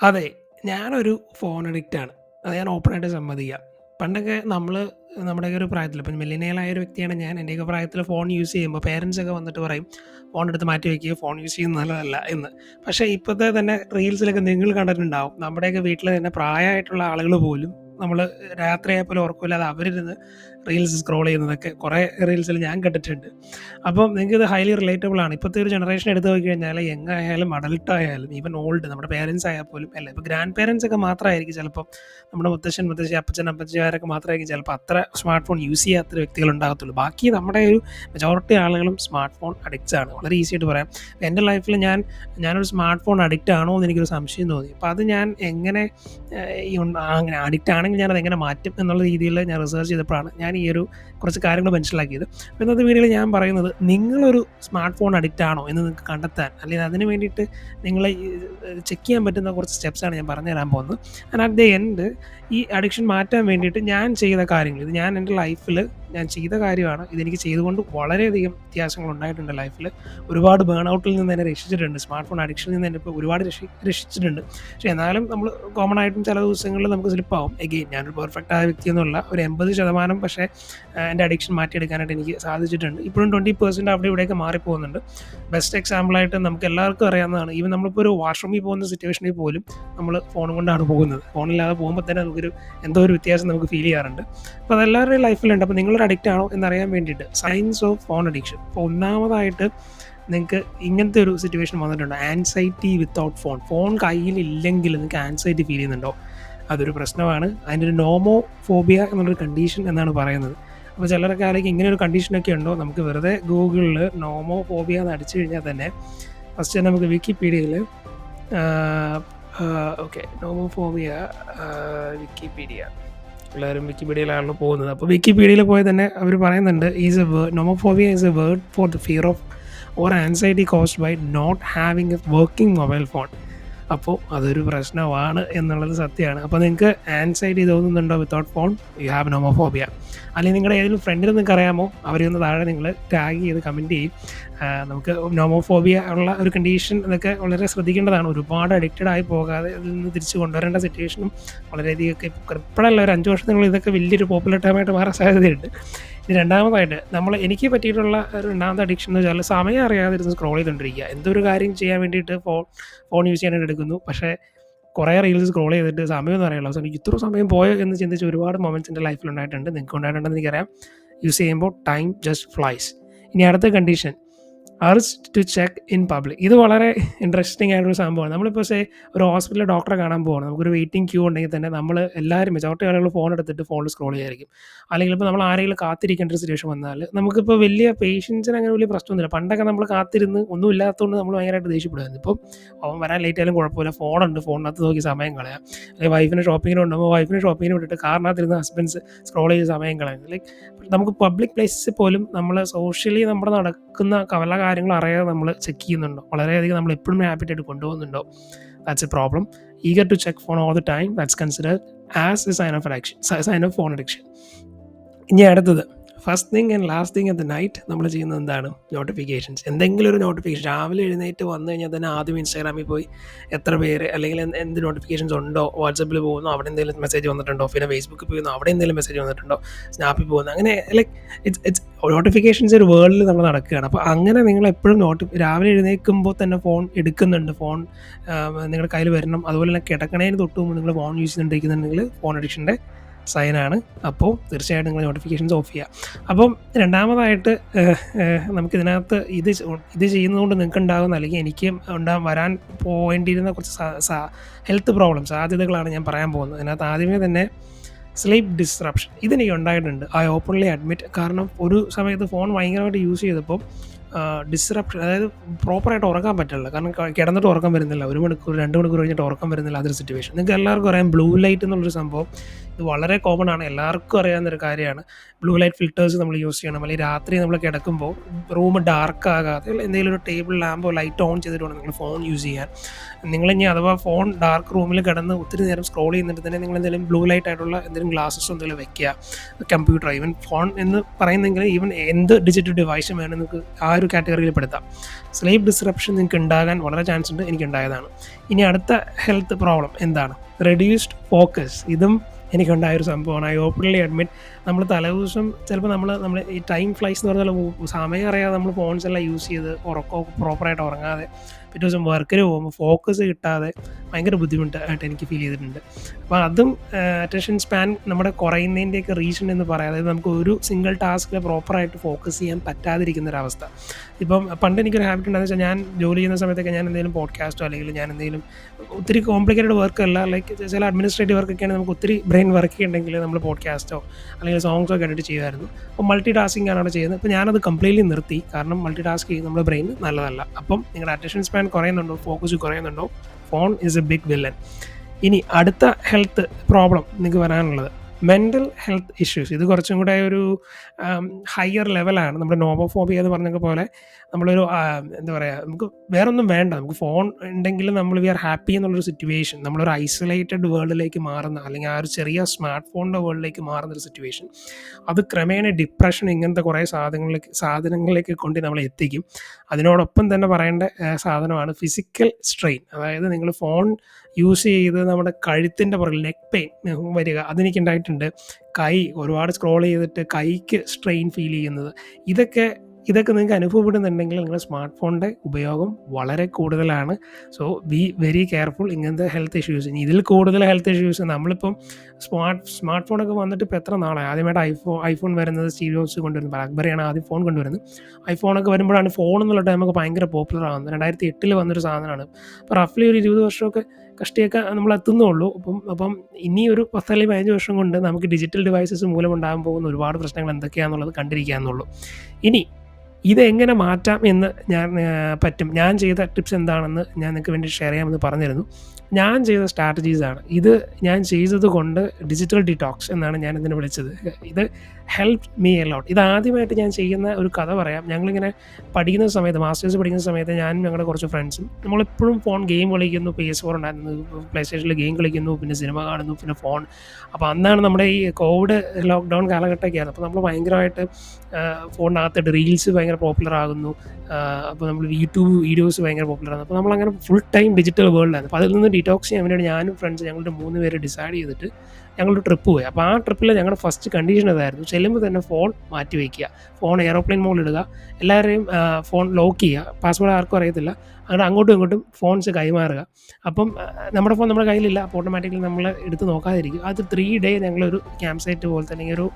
അതെ. ഞാനൊരു ഫോൺ അഡിക്റ്റാണ്. അത് ഞാൻ ഓപ്പണായിട്ട് സമ്മതിക്കാം. പണ്ടൊക്കെ നമ്മൾ നമ്മുടെയൊക്കെ ഒരു പ്രായത്തിൽ ഇപ്പം മെല്ലിനേലായ ഒരു വ്യക്തിയാണ് ഞാൻ. എന്റെയൊക്കെ പ്രായത്തിൽ ഫോൺ യൂസ് ചെയ്യുമ്പോൾ പേരൻസൊക്കെ വന്നിട്ട് പറയും, "ഫോൺ എടുത്ത് മാറ്റി വയ്ക്കുക ഫോൺ യൂസ് ചെയ്യുന്നത് നല്ലതല്ല" എന്ന്. പക്ഷേ ഇപ്പോഴത്തെ തന്നെ റീൽസിലൊക്കെ നിങ്ങൾ കണ്ടിട്ടുണ്ടാവും. നമ്മുടെയൊക്കെ വീട്ടിൽ തന്നെ പ്രായമായിട്ടുള്ള ആളുകൾ പോലും നമ്മൾ രാത്രിയായ പോലും അത് അവരിരുന്ന് റീൽസ് സ്ക്രോൾ ചെയ്യുന്നതൊക്കെ കുറേ റീൽസിൽ ഞാൻ കണ്ടിട്ടുണ്ട്. അപ്പം നിങ്ങൾക്കിത് ഹൈലി റിലേറ്റബിൾ ആണ്. ഇപ്പോഴത്തെ ഒരു ജനറേഷൻ എടുത്ത് കഴിഞ്ഞാൽ യങ് ആയാലും അഡൾട്ട് ആയാലും ഈവൻ ഓൾഡ് നമ്മുടെ പേരൻസ് ആയാൽ പോലും അല്ല ഇപ്പോൾ ഗ്രാൻഡ് പേരൻസ് ഒക്കെ മാത്രമായിരിക്കും ചിലപ്പോൾ നമ്മുടെ മുത്തശ്ശൻ, മുത്തശ്ശി, അപ്പച്ചൻ, അപ്പച്ചിമാരൊക്കെ മാത്രമായിരിക്കും ചിലപ്പോൾ അത്ര സ്മാർട്ട് ഫോൺ യൂസ് ചെയ്യാത്ത വ്യക്തികൾ ഉണ്ടാകത്തുള്ളൂ ബാക്കി നമ്മുടെ ഒരു മെജോറിറ്റി ആളുകളും സ്മാർട്ട് ഫോൺ അഡിക്റ്റ് ആണ്. വളരെ ഈസി ആയിട്ട് പറയാം. എന്റെ ലൈഫിൽ ഞാൻ ഞാനൊരു സ്മാർട്ട് ഫോൺ അഡിക്റ്റ് ആണോ എന്ന് എനിക്കൊരു സംശയം തോന്നി. അപ്പോൾ അത് ഞാൻ എങ്ങനെ അങ്ങനെ അഡിക്റ്റ് ആണെങ്കിൽ അത് എങ്ങനെ മാറ്റും എന്നുള്ള രീതിയിൽ ഞാൻ റിസർച്ച് ചെയ്തപ്പോഴാണ് ഞാൻ ഈ ഒരു കുറച്ച് കാര്യങ്ങൾ മനസ്സിലാക്കിയത്. അപ്പോൾ ഇന്നത്തെ വീഡിയോയിൽ ഞാൻ പറയുന്നത് നിങ്ങളൊരു സ്മാർട്ട് ഫോൺ അഡിക്റ്റ് ആണോ എന്ന് നിങ്ങൾക്ക് കണ്ടെത്താൻ അല്ലെങ്കിൽ അതിന് വേണ്ടിയിട്ട് നിങ്ങളെ ചെക്ക് ചെയ്യാൻ പറ്റുന്ന കുറച്ച് സ്റ്റെപ്സാണ് ഞാൻ പറഞ്ഞു തരാൻ പോകുന്നത്. ആൻഡ് അറ്റ് ദ എൻഡ് ഈ അഡിക്ഷൻ മാറ്റാൻ വേണ്ടിയിട്ട് ഞാൻ ചെയ്ത കാര്യങ്ങൾ ഇത് ഞാൻ എന്റെ ലൈഫിൽ ഞാൻ ചെയ്ത കാര്യമാണ്. ഇതെനിക്ക് ചെയ്തുകൊണ്ട് വളരെയധികം വ്യത്യാസങ്ങൾ ഉണ്ടായിട്ടുണ്ട് ലൈഫിൽ. ഒരുപാട് ബേൺ ഔട്ടിൽ നിന്ന് തന്നെ രക്ഷിച്ചിട്ടുണ്ട്. സ്മാർട്ട് ഫോൺ അഡിക്ഷനിൽ നിന്ന് തന്നെ ഇപ്പോൾ ഒരുപാട് രക്ഷി രക്ഷിച്ചിട്ടുണ്ട്. പക്ഷേ എന്നാലും നമ്മൾ കോമൺ ആയിട്ടും ചില ദിവസങ്ങളിൽ നമുക്ക് സ്ലിപ്പാവും. എഗെയിൻ ഞാനൊരു പെർഫെക്റ്റ് ആയ വ്യക്തി എന്നുള്ള ഒരു 80% പക്ഷേ ആഹ്, എന്റെ അഡിക്ഷൻ മാറ്റിയെടുക്കാനായിട്ട് എനിക്ക് സാധിച്ചിട്ടുണ്ട്. ഇപ്പോഴും 20% അവിടെ ഇവിടെയൊക്കെ മാറിപ്പോകുന്നുണ്ട്. ബെസ്റ്റ് എക്സാമ്പിളായിട്ട് നമുക്ക് എല്ലാവർക്കും അറിയാവുന്നതാണ്. ഈവൻ നമ്മളിപ്പോൾ ഒരു വാഷ്റൂമിൽ പോകുന്ന സിറ്റുവേഷനിൽ പോലും നമ്മൾ ഫോണും കൊണ്ടാണ് പോകുന്നത്. ഫോണില്ലാതെ പോകുമ്പോൾ തന്നെ നമുക്കൊരു എന്തോ ഒരു വ്യത്യാസം നമുക്ക് ഫീൽ ചെയ്യാറുണ്ട്. അപ്പോൾ അതെല്ലാവരുടെയും ലൈഫിലുണ്ട്. അപ്പോൾ നിങ്ങളൊരു അഡിക്റ്റ് ആണോ എന്നറിയാൻ വേണ്ടിയിട്ട് സയൻസ് ഓഫ് ഫോൺ അഡിക്ഷൻ. അപ്പോൾ ഒന്നാമതായിട്ട് നിങ്ങൾക്ക് ഇങ്ങനത്തെ ഒരു സിറ്റുവേഷൻ വന്നിട്ടുണ്ട് ആൻസൈറ്റി വിത്തൗട്ട് ഫോൺ. ഫോൺ കയ്യിലില്ലെങ്കിൽ നിങ്ങൾക്ക് ആൻസൈറ്റി ഫീൽ ചെയ്യുന്നുണ്ടോ? അതൊരു പ്രശ്നമാണ്. അതിന്റെ ഒരു നോമോ ഫോബിയ എന്നുള്ളൊരു കണ്ടീഷൻ എന്നാണ് പറയുന്നത്. അപ്പോൾ ചിലരൊക്കെ ആലോചിക്കും ഇങ്ങനെ ഒരു കണ്ടീഷനൊക്കെ ഉണ്ടോ? നമുക്ക് വെറുതെ ഗൂഗിളിൽ നോമോ ഫോബിയ എന്ന് അടിച്ചു കഴിഞ്ഞാൽ തന്നെ ഫസ്റ്റ് തന്നെ നമുക്ക് വിക്കിപീഡിയയിൽ ഓക്കെ നോമോഫോബിയ ഫോബിയ വിക്കിപീഡിയ എല്ലാവരും വിക്കിപീഡിയയിലാണല്ലോ പോകുന്നത്. അപ്പോൾ വിക്കിപീഡിയയിൽ പോയി തന്നെ അവർ പറയുന്നുണ്ട് is a word nomophobia is a word for the fear of or anxiety caused by not having a working mobile phone. അപ്പോൾ അതൊരു പ്രശ്നമാണ് എന്നുള്ളത് സത്യമാണ്. അപ്പോൾ നിങ്ങൾക്ക് ആൻസൈറ്റി തോന്നുന്നുണ്ടോ without phone? You have nomophobia. അല്ലെങ്കിൽ നിങ്ങളുടെ ഏതെങ്കിലും ഫ്രണ്ടിൽ നിങ്ങൾക്ക് അറിയാമോ? അവരൊന്ന് താഴെ നിങ്ങൾ ടാഗ് ചെയ്ത് കമന്റ് ചെയ്യും. നമുക്ക് നോമോഫോബിയ ഉള്ള ഒരു കണ്ടീഷൻ ഇതൊക്കെ വളരെ ശ്രദ്ധിക്കേണ്ടതാണ്. ഒരുപാട് അഡിക്റ്റഡ് ആയി പോകാതെ ഇതിൽ നിന്ന് തിരിച്ച് കൊണ്ടുവരേണ്ട സിറ്റുവേഷനും വളരെയധികം ഒക്കെ ഇപ്പോഴല്ല ഒരു 5 വർഷത്തിനുള്ളിൽ ഇതൊക്കെ വലിയൊരു പോപ്പുലർ ടൈമായിട്ട് മാറാൻ സാധ്യതയുണ്ട്. രണ്ടാമതായിട്ട് നമ്മൾ എനിക്ക് പറ്റിയിട്ടുള്ള ഒരു രണ്ടാമത്തെ അഡിക്ഷൻ എന്ന് വെച്ചാൽ സമയം അറിയാതെ ഇരുന്ന് സ്ക്രോൾ ചെയ്തുകൊണ്ടിരിക്കുക. എന്തൊരു കാര്യം ചെയ്യാൻ വേണ്ടിയിട്ട് ഫോൺ ഫോൺ യൂസ് ചെയ്യാനായിട്ട് എടുക്കുന്നു. പക്ഷേ കുറേ റീൽസ് സ്ക്രോൾ ചെയ്തിട്ട് സമയമൊന്നും അറിയില്ല. അവസാനം ഇത്ര സമയം പോയോ എന്ന് ചിന്തിച്ച് ഒരുപാട് മൊമെന്റ്സ് എന്റെ ലൈഫിൽ ഉണ്ടായിട്ടുണ്ട്. നിങ്ങൾക്ക് ഉണ്ടായിട്ടുണ്ടെന്ന് എനിക്കറിയാം. യൂസ് ചെയ്യുമ്പോൾ ടൈം ജസ്റ്റ് ഫ്ലൈസ്. ഇനി അടുത്ത condition urge to check in public. ഇത് വളരെ ഇൻട്രസ്റ്റിംഗ് ആയിട്ടൊരു സംഭവമാണ്. നമ്മളിപ്പോൾ സേ ഒരു ഹോസ്പിറ്റലിൽ ഡോക്ടറെ കാണാൻ പോകണം നമുക്കൊരു വെയിറ്റിംഗ് ക്യൂ ഉണ്ടെങ്കിൽ തന്നെ നമ്മൾ എല്ലാവരും മെജോറിറ്റി ആളുകൾ ഫോൺ എടുത്തിട്ട് ഫോണിൽ സ്ക്രോൾ ചെയ്യായിരിക്കും. അല്ലെങ്കിൽ ഇപ്പോൾ നമ്മൾ ആരെങ്കിലും കാത്തിരിക്കേണ്ട ഒരു സിറ്റുവേഷൻ വന്നാൽ നമുക്കിപ്പോൾ വലിയ പേഷ്യൻസിന് അങ്ങനെ വലിയ പ്രശ്നമൊന്നുമില്ല. പണ്ടൊക്കെ നമ്മൾ കാത്തിരുന്ന് ഒന്നും ഇല്ലാത്തതുകൊണ്ട് നമ്മൾ ഭയങ്കരമായിട്ട് ദേഷ്യപ്പെടുമായിരുന്നു. ഇപ്പം അവൻ വരാൻ ലേറ്റ് ആയാലും കുഴപ്പമില്ല. ഫോണുണ്ട്. ഫോണിനകത്ത് നോക്കി സമയം കളയാം. അല്ലെങ്കിൽ വൈഫിന് ഷോപ്പിങ്ങിന് കൊണ്ടുപോകുമ്പോൾ വൈഫിന് ഷോപ്പിങ്ങിന് വിട്ടിട്ട് കാറിനകത്തിരുന്ന് ഹസ്ബൻഡ്സ് സ്ക്രോൾ ചെയ്ത് സമയം കളയാം ലൈക്ക് നമുക്ക് പബ്ലിക് പ്ലേസസിൽ പോലും നമ്മൾ സോഷ്യലി നമ്മുടെ നടക്കുന്ന പല കാര്യങ്ങളും അറിയാതെ നമ്മൾ ചെക്ക് ചെയ്യുന്നുണ്ടോ? വളരെയധികം നമ്മൾ എപ്പോഴും ഹാബിറ്റ് ആയിട്ട് കൊണ്ടുപോകുന്നുണ്ടോ? That's a problem. Eager to check phone all the time that's consider as a sign of addiction sign of phone addiction. ഇനി അടുത്തത് first thing and last thing at night നമ്മൾ ചെയ്യുന്നത് എന്താണ്? നോട്ടിഫിക്കേഷൻസ്. എന്തെങ്കിലും ഒരു നോട്ടിഫിക്കേഷൻ രാവിലെ എഴുന്നേറ്റ് വന്നു കഴിഞ്ഞാൽ തന്നെ ആദ്യം ഇൻസ്റ്റാഗ്രാമിൽ പോയി എത്ര പേര് അല്ലെങ്കിൽ എന്ത് നോട്ടിഫിക്കേഷൻസ് ഉണ്ടോ? വാട്സപ്പിൽ പോകുന്നു അവിടെ എന്തെങ്കിലും മെസ്സേജ് വന്നിട്ടുണ്ടോ? പിന്നെ ഫേസ്ബുക്കിൽ പോകുന്നു അവിടെ എന്തെങ്കിലും മെസ്സേജ് വന്നിട്ടുണ്ടോ? സ്നാപ്പിൽ പോകുന്നു അങ്ങനെ ലൈക്ക് ഇറ്റ്സ് ഇറ്റ്സ് നോട്ടിഫിക്കേഷൻസ് ഒരു വേൾഡിൽ നമ്മൾ നടക്കുകയാണ്. അപ്പോൾ അങ്ങനെ നിങ്ങൾ എപ്പോഴും നോട്ടി രാവിലെ എഴുന്നേൽക്കുമ്പോൾ തന്നെ ഫോൺ എടുക്കുന്നുണ്ട്. ഫോൺ നിങ്ങളുടെ കയ്യിൽ വരണം. അതുപോലെ തന്നെ കിടക്കണേന് തൊട്ട് മുമ്പ് നിങ്ങൾ ഫോൺ യൂസ് ചെയ്തുകൊണ്ടിരിക്കുന്നുണ്ടെങ്കിൽ ഫോൺ അഡിക്ഷന്റെ സൈനാണ്. അപ്പോൾ തീർച്ചയായിട്ടും നിങ്ങൾ നോട്ടിഫിക്കേഷൻസ് ഓഫ് ചെയ്യുക. അപ്പം രണ്ടാമതായിട്ട് നമുക്കിതിനകത്ത് ഇത് ഇത് ചെയ്യുന്നതുകൊണ്ട് നിങ്ങൾക്ക് ഉണ്ടാകുന്ന അല്ലെങ്കിൽ എനിക്ക് ഉണ്ടാ വരാൻ പോകേണ്ടിയിരുന്ന കുറച്ച് ഹെൽത്ത് പ്രോബ്ലം സാധ്യതകളാണ് ഞാൻ പറയാൻ പോകുന്നത്. അതിനകത്ത് ആദ്യമേ തന്നെ സ്ലീപ്പ് ഡിസ്റപ്ഷൻ ഇതെനിക്ക് ഉണ്ടായിട്ടുണ്ട്. I openly admit. കാരണം ഒരു സമയത്ത് ഫോൺ ഭയങ്കരമായിട്ട് യൂസ് ചെയ്തപ്പോൾ ഡിസ്റപ്ഷൻ അതായത് പ്രോപ്പറായിട്ട് ഉറങ്ങാൻ പറ്റില്ല കാരണം കിടന്നിട്ട് ഉറക്കം വരുന്നില്ല. ഒരു മണിക്കൂർ രണ്ട് മണിക്കൂർ കഴിഞ്ഞിട്ട് ഉറക്കം വരുന്നില്ല. അതൊരു സിറ്റുവേഷൻ. നിങ്ങൾക്ക് എല്ലാവർക്കും അറിയാം ബ്ലൂ ലൈറ്റ് എന്നുള്ളൊരു സംഭവം ഇത് വളരെ കോമൺ ആണ് എല്ലാവർക്കും അറിയാവുന്ന ഒരു കാര്യമാണ് ബ്ലൂ ലൈറ്റ് ഫിൽറ്റേഴ്സ് നമ്മൾ യൂസ് ചെയ്യണം അല്ലെങ്കിൽ രാത്രി നമ്മൾ കിടക്കുമ്പോൾ റൂം ഡാർക്ക് ആകാതെ എന്തെങ്കിലും ഒരു ടേബിൾ ലാമ്പോ ലൈറ്റ് ഓൺ ചെയ്തിട്ട് വേണം നിങ്ങൾ ഫോൺ യൂസ് ചെയ്യാൻ നിങ്ങൾ ഇനി അഥവാ ഫോൺ ഡാർക്ക് റൂമിൽ കിടന്ന് ഒത്തിരി നേരം സ്ക്രോൾ ചെയ്യുന്നിട്ട് തന്നെ നിങ്ങൾ എന്തെങ്കിലും ബ്ലൂ ലൈറ്റ് ആയിട്ടുള്ള എന്തെങ്കിലും ഗ്ലാസസ് എന്തെങ്കിലും വെക്കുക കമ്പ്യൂട്ടർ ഈവൻ ഫോൺ എന്ന് പറയുന്നെങ്കിൽ ഈവൻ എന്ത് ഡിജിറ്റൽ ഡിവൈസും വേണം നിങ്ങൾക്ക് ആ ഒരു കാറ്റഗറിയിൽ പെടുത്താം. സ്ലീപ്പ് ഡിസ്റപ്ഷൻ നിങ്ങൾക്ക് ഉണ്ടാകാൻ വളരെ ചാൻസ് ഉണ്ട്. എനിക്ക് ഉണ്ടായതാണ് ഇനി അടുത്ത ഹെൽത്ത് പ്രോബ്ലം എന്താണ്? റെഡ്യൂസ്ഡ് ഫോക്കസ് ഇതും എനിക്കുണ്ടായ ഒരു സംഭവമാണ്. ഐ ഓപ്പൺലി അഡ്മിറ്റ് നമ്മൾ തലേദിവസം ചിലപ്പോൾ നമ്മൾ നമ്മൾ ഈ ടൈം ഫ്ലൈസ് എന്ന് പറഞ്ഞാൽ സമയം അറിയാതെ നമ്മൾ ഫോൺസ് എല്ലാം യൂസ് ചെയ്ത് ഉറക്കോ പ്രോപ്പറായിട്ട് ഉറങ്ങാതെ പിറ്റേ ദിവസം വർക്കിന് പോകുമ്പോൾ ഫോക്കസ് കിട്ടാതെ ഭയങ്കര ബുദ്ധിമുട്ടായിട്ട് എനിക്ക് ഫീൽ ചെയ്തിട്ടുണ്ട്. അപ്പോൾ അതും അറ്റൻഷൻ സ്പാൻ നമ്മുടെ കുറയുന്നതിന്റെയൊക്കെ റീസൺ എന്ന് പറയാം. അതായത് നമുക്ക് ഒരു സിംഗിൾ ടാസ്കിൽ പ്രോപ്പറായിട്ട് ഫോക്കസ് ചെയ്യാൻ പറ്റാതിരിക്കുന്ന ഒരവസ്ഥ ഇപ്പം പണ്ട് എനിക്കൊരു ഹാബിറ്റ് ഉണ്ടെന്ന് വെച്ചാൽ ഞാൻ ജോലി ചെയ്യുന്ന സമയത്തൊക്കെ ഞാൻ എന്തെങ്കിലും പോഡ്കാസ്റ്റോ അല്ലെങ്കിൽ ഞാൻ എന്തെങ്കിലും ഒത്തിരി കോംപ്ലിക്കേറ്റഡ് വർക്ക് അല്ല. ലൈക്ക് ചില അഡ്മിനിസ്ട്രേറ്റീവ് വർക്കൊക്കെയാണ് നമുക്ക് ഒത്തിരി ബ്രെയിൻ വർക്ക് ഉണ്ടെങ്കിൽ നമ്മൾ പോഡ്കാസ്റ്റോ അല്ലെങ്കിൽ സോങ്സോ കേട്ടിട്ട് ചെയ്യുമായിരുന്നു. അപ്പോൾ മൾട്ടി ടാസ്കിംഗ് ആണ് അവിടെ ചെയ്യുന്നത്. അപ്പോൾ ഞാനത് കംപ്ലീറ്റ്ലി നിർത്തി. കാരണം മൾട്ടി ടാസ്ക് ചെയ്യുന്ന നമ്മുടെ ബ്രെയിൻ നല്ലതല്ല. അപ്പം നിങ്ങളുടെ അറ്റൻഷൻ സ്പാൻ കുറയുന്നുണ്ടോ? Focus കുറയുന്നുണ്ടോ? Phone is a big villain ഇനി അടുത്ത ഹെൽത്ത് പ്രോബ്ലം നിങ്ങൾക്ക് വരാനുള്ളത് മെന്റൽ ഹെൽത്ത് ഇഷ്യൂസ് ഇത് കുറച്ചും കൂടെ ഒരു ഹയർ ലെവലാണ് നമ്മുടെ നോബോഫോബിയ എന്ന് പറഞ്ഞ പോലെ നമ്മളൊരു എന്താ പറയുക നമുക്ക് വേറൊന്നും വേണ്ട. നമുക്ക് ഫോൺ ഉണ്ടെങ്കിൽ നമ്മൾ വി ആർ ഹാപ്പി എന്നുള്ളൊരു സിറ്റുവേഷൻ നമ്മളൊരു ഐസൊലേറ്റഡ് വേൾഡിലേക്ക് മാറുന്ന അല്ലെങ്കിൽ ആ ഒരു ചെറിയ സ്മാർട്ട് ഫോണിന്റെ വേൾഡിലേക്ക് മാറുന്ന ഒരു സിറ്റുവേഷൻ അത് ക്രമേണ ഡിപ്രഷൻ ഇങ്ങനത്തെ കുറേ സാധനങ്ങളിലേക്ക് സാധനങ്ങളിലേക്ക് കൊണ്ട് നമ്മളെ എത്തിക്കും. അതിനോടൊപ്പം തന്നെ പറയേണ്ട സാധനമാണ് ഫിസിക്കൽ സ്ട്രെയിൻ അതായത് നിങ്ങൾ ഫോൺ യൂസ് ചെയ്ത് നമ്മുടെ കഴുത്തിന്റെ പുറകിൽ നെക്ക് പെയിൻ വരിക അതെനിക്ക് ഉണ്ടായിട്ടുണ്ട്. കൈ ഒരുപാട് സ്ക്രോൾ ചെയ്തിട്ട് കൈക്ക് സ്ട്രെയിൻ ഫീൽ ചെയ്യുന്നത്. ഇതൊക്കെ ഇതൊക്കെ നിങ്ങൾക്ക് അനുഭവപ്പെടുന്നുണ്ടെങ്കിൽ നിങ്ങളുടെ സ്മാർട്ട് ഫോണിന്റെ ഉപയോഗം വളരെ കൂടുതലാണ്. സോ ബി വെരി കെയർഫുൾ ഇങ്ങനത്തെ ഹെൽത്ത് ഇഷ്യൂസ് ഇനി ഇതിൽ കൂടുതൽ ഹെൽത്ത് ഇഷ്യൂസ് നമ്മളിപ്പം സ്മാർട്ട് സ്മാർട്ട് ഫോണൊക്കെ വന്നിട്ട് ഇപ്പോൾ എത്ര നാളായി? ആദ്യമായിട്ട് ഐഫോൺ ഐഫോൺ വരുന്നത് സ്റ്റീരിയോസ് കൊണ്ടുവരുന്നത് ബ്ലാക്ക്ബെറിയാണ് ആദ്യം ഫോൺ കൊണ്ടുവരുന്നത്. ഐഫോണൊക്കെ വരുമ്പോഴാണ് ഫോൺ എന്നുള്ള ടൈമൊക്കെ ഭയങ്കര പോപ്പുലർ ആകുന്നത്. രണ്ടായിരത്തി എട്ടിൽ വന്നൊരു സാധനമാണ്. അപ്പോൾ റഫ്ലി ഒരു ഇരുപത് വർഷമൊക്കെ കഷ്ടിയൊക്കെ നമ്മൾ എത്തുന്നുള്ളൂ. അപ്പം അപ്പം ഇനി ഒരു പത്തല്ലെങ്കിൽ പതിനഞ്ച് വർഷം കൊണ്ട് നമുക്ക് ഡിജിറ്റൽ ഡിവൈസസ് മൂലം ഉണ്ടാകാൻ പോകുന്ന ഒരുപാട് പ്രശ്നങ്ങൾ എന്തൊക്കെയാണെന്നുള്ളത് കണ്ടിരിക്കാന്നുള്ളൂ ഇനി ഇതെങ്ങനെ മാറ്റാം എന്ന് ഞാൻ പറ്റും. ഞാൻ ചെയ്ത ടിപ്സ് എന്താണെന്ന് ഞാൻ നിങ്ങൾക്ക് വേണ്ടി ഷെയർ ചെയ്യാമെന്ന് പറഞ്ഞിരുന്നു. ഞാൻ ചെയ്ത സ്ട്രാറ്റജീസാണ് ഇത് ഞാൻ ചെയ്തത് കൊണ്ട് ഡിജിറ്റൽ ഡിറ്റോക്സ് എന്നാണ് ഞാൻ ഇതിനെ വിളിച്ചത്. ഇത് ഹെൽപ്പ് മീ എലോട്ട് ഇത് ആദ്യമായിട്ട് ഞാൻ ചെയ്യുന്ന ഒരു കഥ പറയാം. ഞങ്ങളിങ്ങനെ പഠിക്കുന്ന സമയത്ത് മാസ്റ്റേഴ്സ് പഠിക്കുന്ന സമയത്ത് ഞാനും ഞങ്ങളുടെ കുറച്ച് ഫ്രണ്ട്സും നമ്മളെപ്പോഴും ഫോൺ ഗെയിം കളിക്കുന്നു പി എസ് ഫോർ ഉണ്ടായിരുന്നു പ്ലേ സ്റ്റേഷനിൽ ഗെയിം കളിക്കുന്നു പിന്നെ സിനിമ കാണുന്നു പിന്നെ ഫോൺ അപ്പോൾ അന്നാണ് നമ്മുടെ ഈ കോവിഡ് ലോക്ക്ഡൗൺ കാലഘട്ടമൊക്കെയാണ് അപ്പോൾ നമ്മൾ ഭയങ്കരമായിട്ട് ഫോണിനകത്തിട്ട് റീൽസ് ഭയങ്കര പോപ്പുലർ ആകുന്നു. അപ്പോൾ നമ്മൾ യൂട്യൂബ് വീഡിയോസ് ഭയങ്കര പോപ്പുലർ ആണ് അപ്പോൾ നമ്മളങ്ങനെ ഫുൾ ടൈം ഡിജിറ്റൽ വേൾഡാണ് അപ്പോൾ അതിൽ നിന്ന് ഡിറ്റോക്സ് ചെയ്യാൻ വേണ്ടിയിട്ട് ഞാനും ഫ്രണ്ട്സ് ഞങ്ങളുടെ മൂന്ന് പേര് ഡിസൈഡ് ചെയ്തിട്ട് ഞങ്ങളൊരു ട്രിപ്പ് പോയി. അപ്പോൾ ആ ട്രിപ്പിൽ ഞങ്ങളുടെ ഫസ്റ്റ് കണ്ടീഷൻ അതായിരുന്നു ചെല്ലുമ്പോൾ തന്നെ ഫോൺ മാറ്റി വയ്ക്കുക ഫോൺ എയറോപ്ലെയിൻ മോഡിൽ ഇടുക. എല്ലാവരെയും ഫോൺ ലോക്ക് ചെയ്യുക. പാസ്വേഡ് ആർക്കും അറിയത്തില്ല. അങ്ങനെ അങ്ങോട്ടും ഇങ്ങോട്ടും ഫോൺസ് കൈമാറുക. അപ്പം നമ്മുടെ ഫോൺ നമ്മുടെ കയ്യിലില്ല. അപ്പോൾ ഓട്ടോമാറ്റിക്കലി നമ്മൾ എടുത്ത് നോക്കാതിരിക്കും അത് ത്രീ ഡേ ഞങ്ങളൊരു ക്യാമ്പ് സൈറ്റ് പോലത്തെ അല്ലെങ്കിൽ ഒരു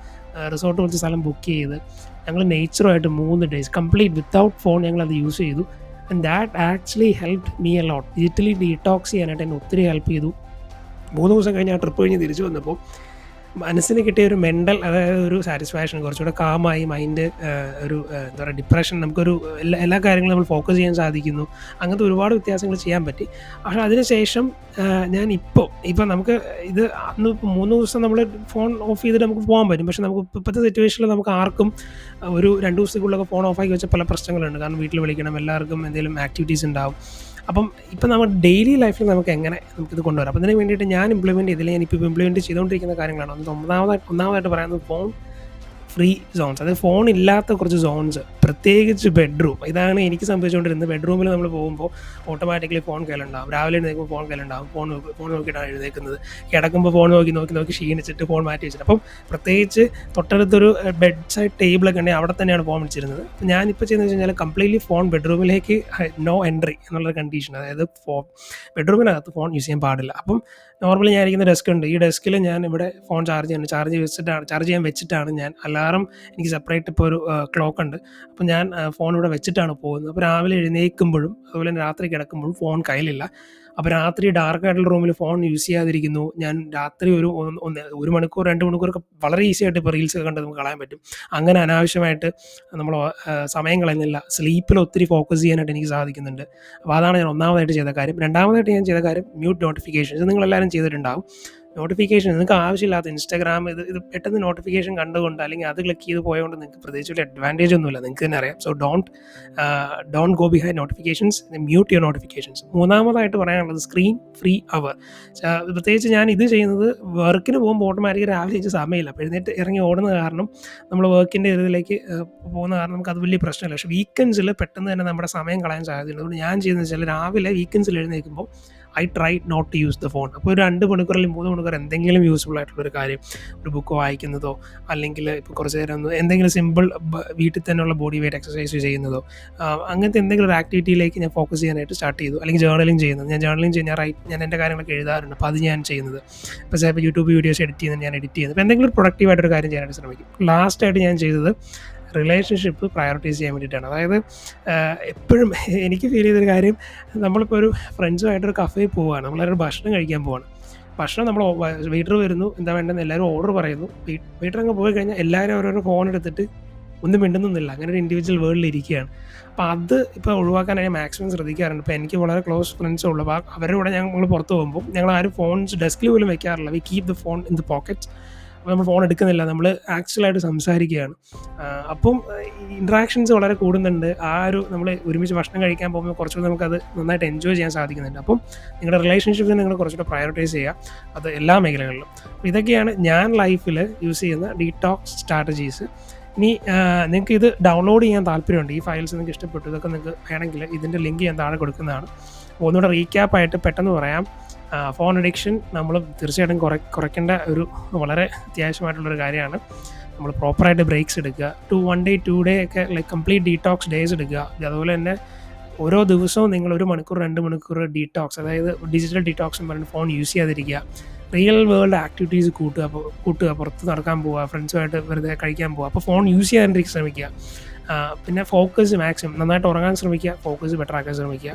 റിസോർട്ട് പോലത്തെ സ്ഥലം ബുക്ക് ചെയ്ത് ഞങ്ങൾ നേച്ചറുമായിട്ട് മൂന്ന് ഡേയ്സ് കംപ്ലീറ്റ് വിത്തൗട്ട് ഫോൺ ഞങ്ങൾ അത് യൂസ് ചെയ്തു. And that actually help me a lot digitally detox ചെയ്യാനായിട്ട് എന്നെ ഒത്തിരി ഹെൽപ്പ് ചെയ്തു. മൂന്ന് ദിവസം കഴിഞ്ഞ് ആ ട്രിപ്പ് കഴിഞ്ഞ് തിരിച്ചു വന്നപ്പോൾ മനസ്സിന് കിട്ടിയ ഒരു മെന്റൽ അതായത് ഒരു സാറ്റിസ്ഫാക്ഷൻ കുറച്ചുകൂടെ കാമായി മൈൻഡ് ഒരു എന്താ പറയുക ഡിപ്രഷൻ നമുക്കൊരു എല്ലാ എല്ലാ കാര്യങ്ങളും നമ്മൾ ഫോക്കസ് ചെയ്യാൻ സാധിക്കുന്നു. അങ്ങനത്തെ ഒരുപാട് വ്യത്യാസങ്ങൾ ചെയ്യാൻ പറ്റി. പക്ഷേ അതിനുശേഷം ഞാൻ ഇപ്പോൾ ഇപ്പം നമുക്ക് ഇത് അന്ന് മൂന്ന് ദിവസം നമ്മൾ ഫോൺ ഓഫ് ചെയ്തിട്ട് നമുക്ക് പോകാൻ പറ്റും. പക്ഷേ നമുക്ക് ഇപ്പോഴത്തെ സിറ്റുവേഷനിൽ നമുക്ക് ആർക്കും ഒരു രണ്ട് ദിവസത്തേക്കുള്ളൊക്കെ ഫോൺ ഓഫാക്കി വെച്ച പല പ്രശ്നങ്ങളുണ്ട്. കാരണം വീട്ടിൽ വിളിക്കണം എല്ലാവർക്കും എന്തെങ്കിലും ആക്ടിവിറ്റീസ് ഉണ്ടാവും. അപ്പം ഇപ്പം നമ്മൾ ഡെയിലി ലൈഫിൽ നമുക്ക് എങ്ങനെ നമുക്കിത് കൊണ്ടുവരാം? അപ്പം അതിന് വേണ്ടിയിട്ട് ഞാൻ ഇംപ്ലിമെന്റ് ചെയ്തില്ല. ഞാനിപ്പോൾ ഇംപ്ലിമെന്റ് ചെയ്തുകൊണ്ടിരിക്കുന്ന കാര്യങ്ങളാണ്. ഒന്ന് ഒന്നാമതായിട്ട് ഒന്നാമതായിട്ട് പറയുന്നത് ഫോൺ ഫ്രീ സോൺസ് അതായത് ഫോൺ ഇല്ലാത്ത കുറച്ച് സോൺസ് പ്രത്യേകിച്ച് ബെഡ്റൂം ഇതാണ് എനിക്ക് സംഭവിച്ചുകൊണ്ടിരുന്നത്. ബെഡ്റൂമിൽ നമ്മൾ പോകുമ്പോൾ ഓട്ടോമാറ്റിക്കലി ഫോൺ കയ്യിലുണ്ടാവും. രാവിലെ എഴുന്നേൽക്കുമ്പോൾ ഫോൺ കയ്യിലുണ്ടാവും. ഫോൺ ഫോൺ നോക്കിയിട്ടാണ് എഴുന്നേൽക്കുന്നത്. കിടക്കുമ്പോൾ ഫോൺ നോക്കി നോക്കി നോക്കി ക്ഷീണിച്ചിട്ട് ഫോൺ മാറ്റി വെച്ചിട്ട്. അപ്പം പ്രത്യേകിച്ച് തൊട്ടടുത്തൊരു ബെഡ് സൈഡ് ടേബിളൊക്കെ ഉണ്ടെങ്കിൽ അവിടെ തന്നെയാണ് ഫോൺ വിളിച്ചിരുന്നത് ഞാനിപ്പോൾ ചെയ്യുന്നത് വെച്ച് കഴിഞ്ഞാൽ കംപ്ലീറ്റ്ലി ഫോൺ ബെഡ്റൂമിലേക്ക് നോ എൻട്രി എന്നുള്ള കണ്ടീഷൻ അതായത് ഫോൺ ബെഡ്റൂമിനകത്ത് ഫോൺ യൂസ് ചെയ്യാൻ പാടില്ല. അപ്പം നോർമലി ഞാൻ ഇരിക്കുന്ന ഡെസ്ക് ഉണ്ട്. ഈ ഡെസ്കിൽ ഞാൻ ഇവിടെ ഫോൺ ചാർജ് ചെയ്യുന്നു ചാർജ് വെച്ചിട്ടാണ് ചാർജ് ചെയ്യാൻ വെച്ചിട്ടാണ് ഞാൻ അലാറം എനിക്ക് സെപ്പറേറ്റ് ഇപ്പോൾ ഒരു ക്ലോക്ക് ഉണ്ട്. അപ്പോൾ ഞാൻ ഫോൺ ഇവിടെ വെച്ചിട്ടാണ് പോകുന്നത്. അപ്പോൾ രാവിലെ എഴുന്നേൽക്കുമ്പോഴും അതുപോലെ തന്നെ രാത്രി കിടക്കുമ്പോഴും ഫോൺ കയ്യിലില്ല. അപ്പോൾ രാത്രി ഡാർക്ക് ആയിട്ടുള്ള റൂമിൽ ഫോൺ യൂസ് ചെയ്യാതിരിക്കുന്നു. ഞാൻ രാത്രി ഒരു ഒന്ന് ഒരു മണിക്കൂർ രണ്ട് മണിക്കൂറൊക്കെ വളരെ ഈസി ആയിട്ട് ഇപ്പോൾ റീൽസ് കണ്ട് നമുക്ക് കളയാൻ പറ്റും. അങ്ങനെ അനാവശ്യമായിട്ട് നമ്മൾ സമയം കളയുന്നില്ല. സ്ലീപ്പിൽ ഒത്തിരി ഫോക്കസ് ചെയ്യാനായിട്ട് എനിക്ക് സാധിക്കുന്നുണ്ട്. അപ്പോൾ അതാണ് ഞാൻ ഒന്നാമതായിട്ട് ചെയ്ത കാര്യം. രണ്ടാമതായിട്ട് ഞാൻ ചെയ്ത കാര്യം മ്യൂട്ട് നോട്ടിഫിക്കേഷൻസ് നിങ്ങളെല്ലാവരും ചെയ്തിട്ടുണ്ടാവും. നോട്ടിഫിക്കേഷൻ നിങ്ങൾക്ക് ആവശ്യമില്ലാത്ത ഇൻസ്റ്റാഗ്രാം ഇത് ഇത് പെട്ടെന്ന് നോട്ടിഫിക്കേഷൻ കണ്ടുകൊണ്ട് അല്ലെങ്കിൽ അത് ക്ലിക്ക് ചെയ്ത് പോയതുകൊണ്ട് നിങ്ങൾക്ക് പ്രത്യേകിച്ച് ഒരു അഡ്വാന്റേജ് ഒന്നുമില്ല. നിങ്ങൾക്ക് തന്നെ അറിയാം. So don't don't go behind notifications mute your notifications മൂന്നാമതായിട്ട് പറയാനുള്ളത് സ്ക്രീൻ ഫ്രീ അവർ പ്രത്യേകിച്ച് ഞാൻ ഇത് ചെയ്യുന്നത് വർക്കിന് പോകുമ്പോൾ ഓട്ടോമാറ്റിക് രാവിലെ ചെയ്ത് സമയമില്ല. അപ്പോൾ എഴുന്നേറ്റ് ഇറങ്ങി ഓടുന്ന കാരണം നമ്മൾ വർക്കിന്റെ ഇതിലേക്ക് പോകുന്ന കാരണം നമുക്ക് അത് വലിയ പ്രശ്നമില്ല. പക്ഷേ വീക്കെൻഡ്സിൽ പെട്ടെന്ന് തന്നെ നമ്മുടെ സമയം കളയാൻ സാധ്യതയുണ്ട്. അതുകൊണ്ട് ഞാൻ ചെയ്യുന്നത് വെച്ചാൽ രാവിലെ വീക്കെൻഡ്സിൽ എഴുന്നേൽക്കുമ്പോൾ I try not use the phone അപ്പോൾ ഒരു രണ്ട് മണിക്കൂർ അല്ലെങ്കിൽ മൂന്ന് മണിക്കൂർ എന്തെങ്കിലും യൂസ്ഫുൾ ആയിട്ടുള്ള ഒരു കാര്യം ഒരു ബുക്ക് വായിക്കുന്നതോ അല്ലെങ്കിൽ ഇപ്പോൾ കുറച്ച് നേരം എന്തെങ്കിലും സിമ്പിൾ വീട്ടിൽ തന്നെയുള്ള ബോഡി വെയിറ്റ് എക്സസൈസ് ചെയ്യുന്നതോ അങ്ങനത്തെ എന്തെങ്കിലും ഒരു ആക്ടിവിറ്റിയിലേക്ക് ഞാൻ ഫോക്കസ് ചെയ്യാനായിട്ട് സ്റ്റാർട്ട് ചെയ്തു. അല്ലെങ്കിൽ ജേർണലിംഗ് ചെയ്യുന്നത്. ഞാൻ ജേർണലിംഗ് ചെയ്യുന്ന റൈറ്റ് ഞാൻ എന്റെ കാര്യങ്ങളൊക്കെ എഴുതാറുണ്ട്. അപ്പോൾ അത് ഞാൻ ചെയ്യുന്നത്. ഇപ്പോൾ ചിലപ്പോൾ യൂട്യൂബ് വീഡിയോസ് എഡിറ്റ് ചെയ്യുന്നത് ഞാൻ എഡിറ്റ് ചെയ്യുന്നത്. അപ്പോൾ എന്തെങ്കിലും ഒരു പ്രൊഡക്റ്റീവായിട്ടൊരു കാര്യം ചെയ്യാനായിട്ട് ശ്രമിക്കും. ലാസ്റ്റായിട്ട് ഞാൻ ചെയ്തത് റിലേഷൻഷിപ്പ് പ്രയോറിറ്റൈസ് ചെയ്യാൻ വേണ്ടിയിട്ടാണ്. അതായത് എപ്പോഴും എനിക്ക് ഫീൽ ചെയ്തൊരു കാര്യം നമ്മളിപ്പോൾ ഒരു ഫ്രണ്ട്സുമായിട്ടൊരു കഫേയിൽ പോവുകയാണ് നമ്മളൊരു ഭക്ഷണം കഴിക്കാൻ പോവാണ്. ഭക്ഷണം നമ്മൾ വീട്ടിൽ വരുന്നു എന്താ വേണ്ടതെന്ന് എല്ലാവരും ഓർഡർ പറയുന്നു. അങ്ങ് പോയി കഴിഞ്ഞാൽ എല്ലാവരും ഓരോരോ ഫോൺ എടുത്തിട്ട് ഒന്നും മിണ്ടുന്നില്ല അങ്ങനെ ഒരു ഇൻഡിവിജ്വൽ വേൾഡിൽ ഇരിക്കുകയാണ്. അപ്പോൾ അത് ഇപ്പോൾ ഒഴിവാക്കാൻ ഞാൻ മാക്സിമം ശ്രദ്ധിക്കാറുണ്ട്. ഇപ്പോൾ എനിക്ക് വളരെ ക്ലോസ് ഫ്രണ്ട്സ് ഉള്ളൂ അവരുടെ കൂടെ ഞങ്ങൾ പുറത്ത് പോകുമ്പോൾ ഞങ്ങൾ ആരും ഫോൺസ് ഡെസ്കിൽ പോലും വെക്കാറില്ല. We keep the phone in the pocket നമ്മൾ ഫോൺ എടുക്കുന്നില്ല നമ്മൾ ആക്ച്വലായിട്ട് സംസാരിക്കുകയാണ്. അപ്പം ഇൻട്രാക്ഷൻസ് വളരെ കൂടുന്നുണ്ട്. ആ ഒരു നമ്മൾ ഒരുമിച്ച് ഭക്ഷണം കഴിക്കാൻ പോകുമ്പോൾ കുറച്ചുകൂടി നമുക്കത് നന്നായിട്ട് എൻജോയ് ചെയ്യാൻ സാധിക്കുന്നുണ്ട്. അപ്പം നിങ്ങളുടെ റിലേഷൻഷിപ്പിനെ നിങ്ങൾ കുറച്ചുകൂടെ പ്രയോറിറ്റൈസ് ചെയ്യുക. അത് എല്ലാ മേഖലകളിലും. ഇതൊക്കെയാണ് ഞാൻ ലൈഫിൽ യൂസ് ചെയ്യുന്ന ഡീടോക്സ് സ്ട്രാറ്റജീസ് ഇനി നിങ്ങൾക്ക് ഇത് ഡൗൺലോഡ് ചെയ്യാൻ താല്പര്യമുണ്ട്. ഈ ഫയൽസ് നിങ്ങൾക്ക് ഇഷ്ടപ്പെട്ടു. ഇതൊക്കെ നിങ്ങൾക്ക് വേണമെങ്കിൽ ഇതിന്റെ ലിങ്ക് ഞാൻ താഴെ കൊടുക്കുന്നതാണ്. ഒന്നുകൂടെ റീക്യാപ്പായിട്ട് പെട്ടെന്ന് പറയാം. ഫോൺ അഡിക്ഷൻ നമ്മൾ തീർച്ചയായിട്ടും കുറ കുറയ്ക്കേണ്ട ഒരു വളരെ അത്യാവശ്യമായിട്ടുള്ളൊരു കാര്യമാണ്. നമ്മൾ പ്രോപ്പറായിട്ട് ബ്രേക്സ് എടുക്കുക. Two one day two day ഒക്കെ ലൈക്ക് കംപ്ലീറ്റ് ഡീടോക്സ് ഡേയ്സ് എടുക്കുക. അതുപോലെ തന്നെ ഓരോ ദിവസവും നിങ്ങൾ ഒരു മണിക്കൂർ രണ്ട് മണിക്കൂർ ഡീടോക്സ് അതായത് ഡിജിറ്റൽ ഡീടോക്സ് എന്ന് പറഞ്ഞ് ഫോൺ യൂസ് ചെയ്യാതിരിക്കുക. റിയൽ വേൾഡ് ആക്ടിവിറ്റീസ് കൂട്ടുക കൂട്ടുക പുറത്ത് നടക്കാൻ പോവുക ഫ്രണ്ട്സുമായിട്ട് വെറുതെ കഴിക്കാൻ പോവുക. അപ്പോൾ ഫോൺ യൂസ് ചെയ്യാതിരിക്കാൻ ശ്രമിക്കുക. പിന്നെ ഫോക്കസ് മാക്സിമം നന്നായിട്ട് ഉറങ്ങാൻ ശ്രമിക്കുക ഫോക്കസ് ബെറ്റർ ആക്കാൻ ശ്രമിക്കുക.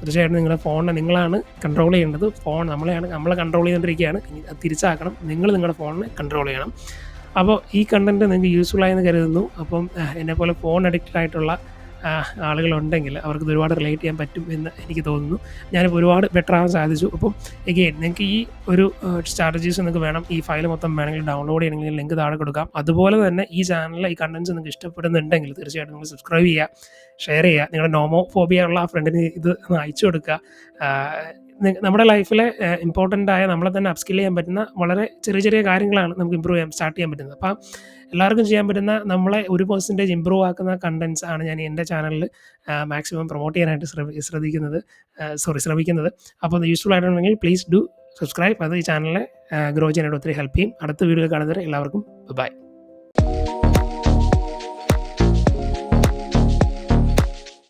തീർച്ചയായിട്ടും നിങ്ങളുടെ ഫോണിനെ നിങ്ങളാണ് കൺട്രോൾ ചെയ്യേണ്ടത്. ഫോൺ നമ്മളെയാണ് നമ്മളെ കൺട്രോൾ ചെയ്തുകൊണ്ടിരിക്കുകയാണ്. തിരിച്ചാക്കണം. നിങ്ങൾ നിങ്ങളുടെ ഫോണിനെ കൺട്രോൾ ചെയ്യണം. അപ്പോൾ ഈ കണ്ടന്റ് നിങ്ങൾക്ക് യൂസ്ഫുൾ ആയെന്ന് കരുതുന്നു. അപ്പം എന്നെപ്പോലെ പോലെ ഫോൺ അഡിക്റ്റഡ് ആയിട്ടുള്ള ആളുകളുണ്ടെങ്കിൽ അവർക്ക് ഒരുപാട് റിലേറ്റ് ചെയ്യാൻ പറ്റും എന്ന് എനിക്ക് തോന്നുന്നു. ഞാനിപ്പോൾ ഒരുപാട് ബെറ്റർ ആവാൻ സാധിച്ചു. അപ്പം എഗെയിൻ നിങ്ങൾക്ക് ഈ ഒരു സ്ട്രാറ്റജീസ് നിങ്ങൾക്ക് വേണം. ഈ ഫയൽ മൊത്തം വേണമെങ്കിൽ ഡൗൺലോഡ് ചെയ്യണമെങ്കിൽ ലിങ്ക് താഴെ കൊടുക്കാം. അതുപോലെ തന്നെ ഈ ചാനലിൽ ഈ കണ്ടൻസ് നിങ്ങൾക്ക് ഇഷ്ടപ്പെടുന്നുണ്ടെങ്കിൽ തീർച്ചയായിട്ടും നിങ്ങൾ സബ്സ്ക്രൈബ് ചെയ്യുക ഷെയർ ചെയ്യുക. നിങ്ങളുടെ നോമോ ഫോബിയ ഉള്ള ആ ഫ്രണ്ടിന് ഇത് ഒന്ന് അയച്ചു കൊടുക്കുക. നമ്മുടെ ലൈഫിലെ ഇമ്പോർട്ടന്റ് ആയ നമ്മളെ തന്നെ അപ്സ്കിൽ ചെയ്യാൻ പറ്റുന്ന വളരെ ചെറിയ ചെറിയ കാര്യങ്ങളാണ് നമുക്ക് ഇമ്പ്രൂവ് ചെയ്യാൻ സ്റ്റാർട്ട് ചെയ്യാൻ പറ്റുന്നത്. അപ്പം എല്ലാവർക്കും ചെയ്യാൻ പറ്റുന്ന നമ്മളെ ഒരു പെർസെന്റേജ് ഇമ്പ്രൂവ് ആക്കുന്ന കണ്ടൻസ് ആണ് ഞാൻ എന്റെ ചാനലിൽ മാക്സിമം പ്രൊമോട്ട് ചെയ്യാനായിട്ട് ശ്രമി ശ്രദ്ധിക്കുന്നത് സോറി ശ്രമിക്കുന്നത്. അപ്പോൾ അത് യൂസ്ഫുൾ ആയിട്ടുണ്ടെങ്കിൽ പ്ലീസ് ഡു സബ്സ്ക്രൈബ് അത് ഈ ചാനലിനെ ഗ്രോ ചെയ്യാനായിട്ട് ഒത്തിരി ഹെൽപ്പ് ചെയ്യും. അടുത്ത വീഡിയോ കാണുന്നവരെ എല്ലാവർക്കും ബൈ